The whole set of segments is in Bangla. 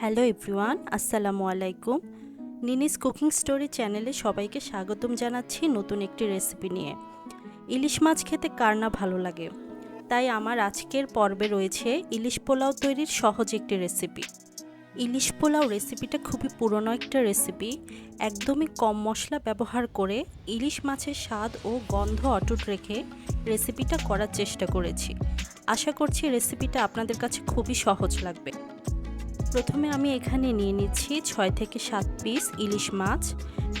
হ্যালো এভরিওয়ান, আসসালামু আলাইকুম। নিনিস কুকিং স্টোরি চ্যানেলে সবাইকে স্বাগতম জানাচ্ছি নতুন একটি রেসিপি নিয়ে। ইলিশ মাছ খেতে কার না ভালো লাগে? তাই আমার আজকের পর্বে রয়েছে ইলিশ পোলাও তৈরির সহজ একটি রেসিপি। ইলিশ পোলাও রেসিপিটা খুবই পুরনো একটা রেসিপি। একদমই কম মশলা ব্যবহার করে ইলিশ মাছের স্বাদ ও গন্ধ অটুট রেখে রেসিপিটা করার চেষ্টা করেছি। আশা করছি রেসিপিটা আপনাদের কাছে খুবই সহজ লাগবে। প্রথমে আমি এখানে নিয়ে নিচ্ছি ছয় থেকে সাত পিস ইলিশ মাছ।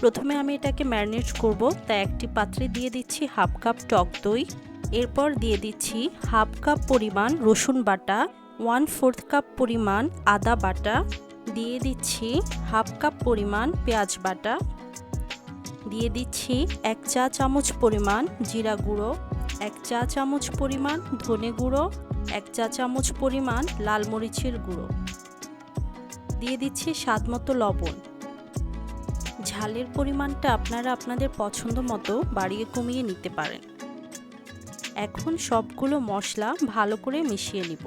প্রথমে আমি এটাকে ম্যারিনেট করব তাই একটি পাত্রে দিয়ে দিচ্ছি হাফ কাপ টক দই। এরপর দিয়ে দিচ্ছি হাফ কাপ পরিমাণ রসুন বাটা, ওয়ান ফোর্থ কাপ পরিমাণ আদা বাটা, দিয়ে দিচ্ছি হাফ কাপ পরিমাণ পেঁয়াজ বাটা, দিয়ে দিচ্ছি এক চা চামচ পরিমাণ জিরা গুঁড়ো, এক চা চামচ পরিমাণ ধনে গুঁড়ো, এক চা চামচ পরিমাণ লাল মরিচের গুঁড়ো। দিয়ে দিচ্ছি স্বাদ মতো লবণ। ঝালের পরিমাণটা আপনারা আপনাদের পছন্দ মতো বাড়িয়ে কমিয়ে নিতে পারেন। এখন সবগুলো মশলা ভালো করে মিশিয়ে নিব।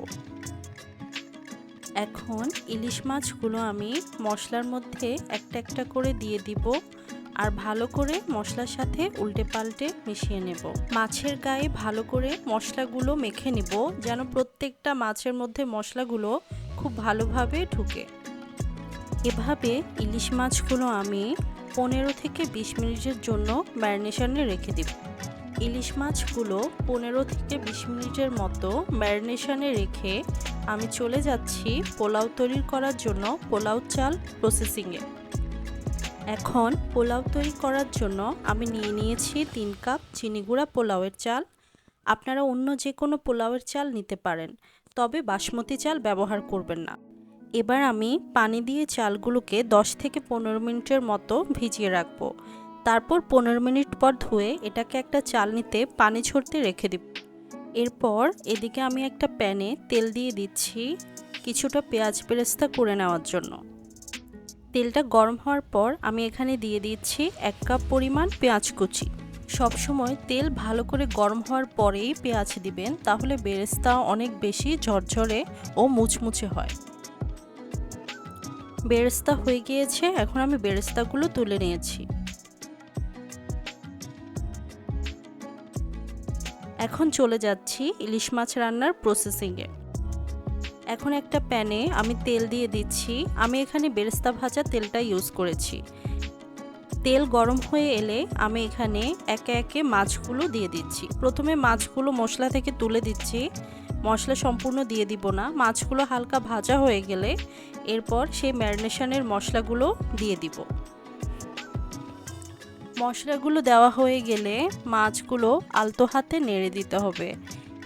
এখন ইলিশ মাছগুলো আমি মশলার মধ্যে একটা একটা করে দিয়ে দিব আর ভালো করে মশলার সাথে উল্টে পাল্টে মিশিয়ে নেব। মাছের গায়ে ভালো করে মশলাগুলো মেখে নিব যেন প্রত্যেকটা মাছের মধ্যে মশলাগুলো খুব ভালোভাবে ঢুকে। এভাবে ইলিশ মাছগুলো আমি পনেরো থেকে বিশ মিনিটের জন্য ম্যারিনেশনে রেখে দিব। ইলিশ মাছগুলো পনেরো থেকে বিশ মিনিটের মতো ম্যারিনেশনে রেখে আমি চলে যাচ্ছি পোলাও তৈরি করার জন্য পোলাও চাল প্রসেসিংয়ে। এখন পোলাও তৈরি করার জন্য আমি নিয়ে নিয়েছি তিন কাপ চিনিগুড়া পোলাওয়ের চাল। আপনারা অন্য যে কোনো পোলাওয়ের চাল নিতে পারেন, তবে বাসমতি চাল ব্যবহার করবেন না। এবার আমি পানি দিয়ে চালগুলোকে 10 থেকে পনেরো মিনিটের মতো ভিজিয়ে রাখব। তারপর পনেরো মিনিট পর ধুয়ে এটাকে একটা চাল নিতে পানি ছড়তে রেখে দিব। এরপর এদিকে আমি একটা প্যানে তেল দিয়ে দিচ্ছি কিছুটা পেঁয়াজ বেরেস্তা করে নেওয়ার জন্য। তেলটা গরম হওয়ার পর আমি এখানে দিয়ে দিচ্ছি এক কাপ পরিমাণ পেঁয়াজ কুচি। সবসময় তেল ভালো করে গরম হওয়ার পরেই পেঁয়াজ দিবেন, তাহলে বেরেস্তা অনেক বেশি ঝরঝরে ও মুচমুচে হয়। বেরেস্তা হয়ে গিয়েছে, এখন আমি বেরেস্তাগুলো তুলে নিয়েছি। এখন চলে যাচ্ছি ইলিশ মাছ রান্নার প্রসেসিংয়ে এখন একটা প্যানে আমি তেল দিয়ে দিচ্ছি। আমি এখানে বেরেস্তা ভাজা তেলটা ইউজ করেছি। তেল গরম হয়ে এলে আমি এখানে একে একে মাছগুলো দিয়ে দিচ্ছি। প্রথমে মাছগুলো মশলা থেকে তুলে দিচ্ছি। মশলা সম্পূর্ণ দিয়ে দিব না। মাছগুলো হালকা ভাজা হয়ে গেলে এরপর সেই ম্যারিনেশনের মশলাগুলো দিয়ে দিব। মশলাগুলো দেওয়া হয়ে গেলে মাছগুলো আলতো হাতে নেড়ে দিতে হবে।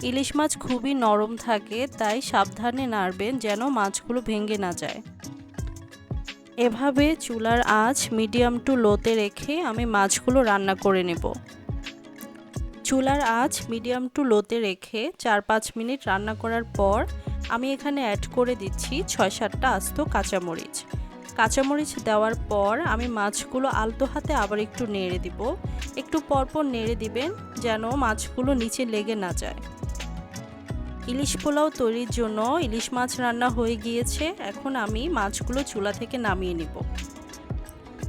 ইলিশ মাছ খুবই নরম থাকে, তাই সাবধানে নাড়বেন যেন মাছগুলো ভেঙে না যায়। এভাবে চুলার আঁচ মিডিয়াম টু লোতে রেখে আমি মাছগুলো রান্না করে নেব। চুলার আঁচ মিডিয়াম টু লোতে রেখে চার পাঁচ মিনিট রান্না করার পর আমি এখানে অ্যাড করে দিচ্ছি ছয় সাতটা আস্ত কাঁচামরিচ। কাঁচামরিচ দেওয়ার পর আমি মাছগুলো আলতো হাতে আবার একটু নেড়ে দিব। একটু পরপর নেড়ে দিবেন যেন মাছগুলো নিচে লেগে না যায়। ইলিশ পোলাও তৈরির জন্য ইলিশ মাছ রান্না হয়ে গিয়েছে। এখন আমি মাছগুলো চুলা থেকে নামিয়ে নিব।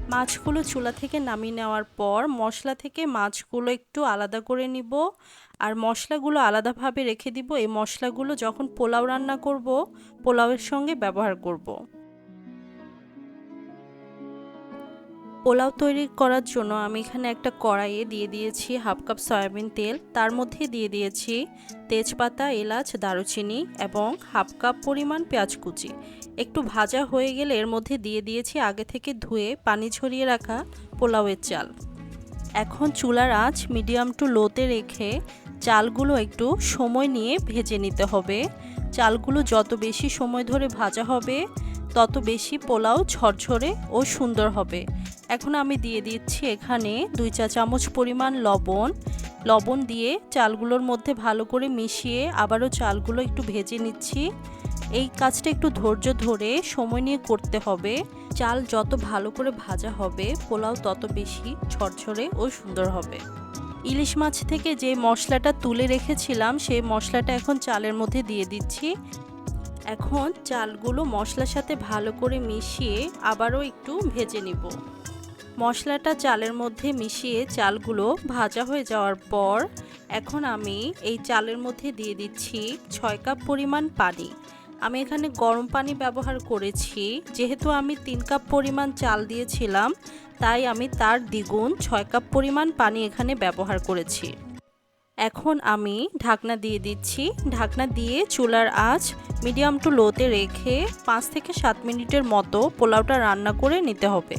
মাছগুলো চুলা থেকে নামিয়ে নেওয়ার পর মশলা থেকে মাছগুলো একটু আলাদা করে নিব। আর মশলাগুলো আলাদাভাবে রেখে দিব। এই মশলাগুলো যখন পোলাও রান্না করব, পোলাওয়ের সঙ্গে ব্যবহার করব। পোলাও তৈরি করার জন্য আমি এখানে একটা কড়াইয়ে দিয়ে দিয়েছি হাফ কাপ সয়াবিন তেল। তার মধ্যে দিয়ে দিয়েছি তেজপাতা, এলাচ, দারুচিনি এবং হাফ কাপ পরিমাণ পেঁয়াজ কুচি। একটু ভাজা হয়ে গেলে এর মধ্যে দিয়ে দিয়েছি আগে থেকে ধুয়ে পানি ঝরিয়ে রাখা পোলাওয়ের চাল। এখন চুলার আঁচ মিডিয়াম টু লোতে রেখে চালগুলো একটু সময় নিয়ে ভেজে নিতে হবে। চালগুলো যত বেশি সময় ধরে ভাজা হবে, তত বেশি পোলাও ঝরঝরে ও সুন্দর হবে। এখন আমি দিয়ে দিচ্ছি এখানে দুই চা চামচ পরিমাণ লবণ। লবণ দিয়ে চালগুলোর মধ্যে ভালো করে মিশিয়ে আবারও চালগুলো একটু ভেজে নিচ্ছি। এই কাজটা একটু ধৈর্য ধরে সময় নিয়ে করতে হবে। চাল যত ভালো করে ভাজা হবে, পোলাও তত বেশি ঝরঝরে ও সুন্দর হবে। ইলিশ মাছ থেকে যে মশলাটা তুলে রেখেছিলাম, সেই মশলাটা এখন চালের মধ্যে দিয়ে দিচ্ছি। এখন চালগুলো মশলার সাথে ভালো করে মিশিয়ে আবারও একটু ভেজে নিব। মশলাটা চালের মধ্যে মিশিয়ে চালগুলো ভাজা হয়ে যাওয়ার পর এখন আমি এই চালের মধ্যে দিয়ে দিচ্ছি ছয় কাপ পরিমাণ পানি। আমি এখানে গরম পানি ব্যবহার করেছি। যেহেতু আমি তিন কাপ পরিমাণ চাল দিয়েছিলাম, তাই আমি তার দ্বিগুণ ছয় কাপ পরিমাণ পানি এখানে ব্যবহার করেছি। এখন আমি ঢাকনা দিয়ে দিচ্ছি। ঢাকনা দিয়ে চুলার আঁচ মিডিয়াম টু লোতে রেখে পাঁচ থেকে সাত মিনিটের মতো পোলাওটা রান্না করে নিতে হবে।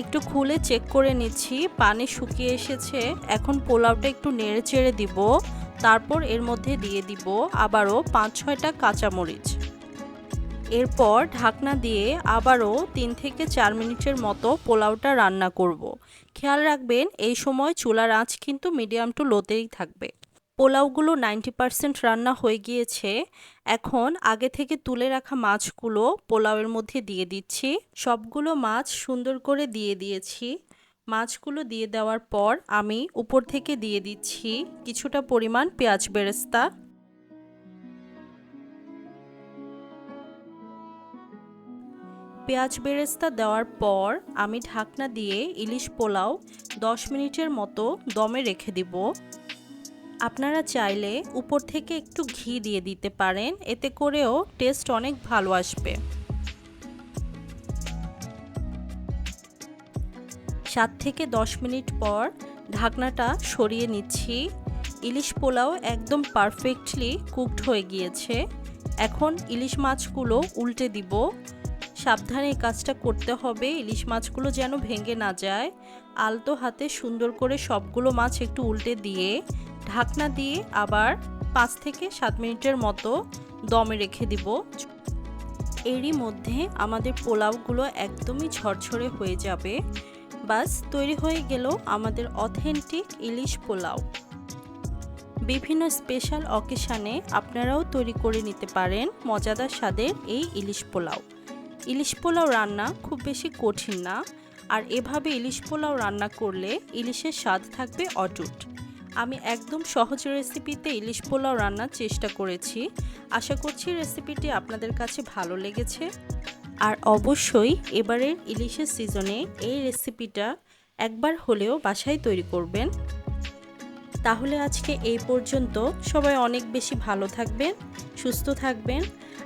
একটু খুলে চেক করে নিচ্ছি। পানি শুকিয়ে এসেছে। এখন পোলাওটা একটু নেড়ে চেড়ে দিব। তারপর এর মধ্যে দিয়ে দিব আবারও পাঁচ, ছয়টা কাঁচামরিচ। এরপর ঢাকনা দিয়ে আবারও তিন থেকে চার মিনিটের মতো পোলাওটা রান্না করব। খেয়াল রাখবেন, এই সময় চুলার আঁচ কিন্তু মিডিয়াম টু লোতেই থাকবে। পোলাওগুলো নাইনটি পারসেন্ট রান্না হয়ে গিয়েছে। এখন আগে থেকে তুলে রাখা মাছগুলো পোলাওয়ের মধ্যে দিয়ে দিচ্ছি। সবগুলো মাছ সুন্দর করে দিয়ে দিয়েছি। মাছগুলো দিয়ে দেওয়ার পর আমি উপর থেকে দিয়ে দিচ্ছি কিছুটা পরিমাণ পেঁয়াজ বেরেস্তা। পেঁয়াজ বেরেস্তা দেওয়ার পর আমি ঢাকনা দিয়ে ইলিশ পোলাও 10 মিনিটের মতো দমে রেখে দিব। আপনারা চাইলে উপর থেকে একটু ঘি দিয়ে দিতে পারেন, এতে করেও টেস্ট অনেক ভালো আসবে। সাত থেকে দশ মিনিট পর ঢাকনাটা সরিয়ে নিচ্ছি। ইলিশ পোলাও একদম পারফেক্টলি কুকড হয়ে গিয়েছে। এখন ইলিশ মাছগুলো উল্টে দিব। সাবধানে এই কাজটা করতে হবে, ইলিশ মাছগুলো যেন ভেঙে না যায়। আলতো হাতে সুন্দর করে সবগুলো মাছ একটু উল্টে দিয়ে ঢাকনা দিয়ে আবার পাঁচ থেকে সাত মিনিটের মতো দমে রেখে দিব। এরই মধ্যে আমাদের পোলাওগুলো একদমই ঝরঝরে হয়ে যাবে। বাস, তৈরি হয়ে গেল আমাদের অথেন্টিক ইলিশ পোলাও। বিভিন্ন স্পেশাল অকেশানে আপনারাও তৈরি করে নিতে পারেন মজাদার স্বাদের এই ইলিশ পোলাও। ইলিশ পোলাও রান্না খুব বেশি কঠিন না, আর এভাবে ইলিশ পোলাও রান্না করলে ইলিশের স্বাদ থাকবে অটুট। আমি একদম সহজ রেসিপিতে ইলিশ পোলাও রান্নার চেষ্টা করেছি। আশা করছি রেসিপিটি আপনাদের কাছে ভালো লেগেছে। আর অবশ্যই এবারের ইলিশের সিজনে এই রেসিপিটা একবার হলেও বাসায় তৈরি করবেন। তাহলে আজকে এই পর্যন্ত। সবাই অনেক বেশি ভালো থাকবেন, সুস্থ থাকবেন।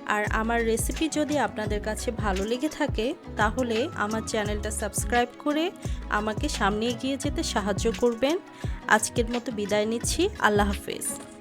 আর আমার রেসিপি যদি আপনাদের কাছে ভালো লেগে থাকে, তাহলে আমার চ্যানেলটা সাবস্ক্রাইব করে আমাকে সামনে এগিয়ে যেতে সাহায্য করবেন। আজকের মতো বিদায় নিচ্ছি। আল্লাহ হাফেজ।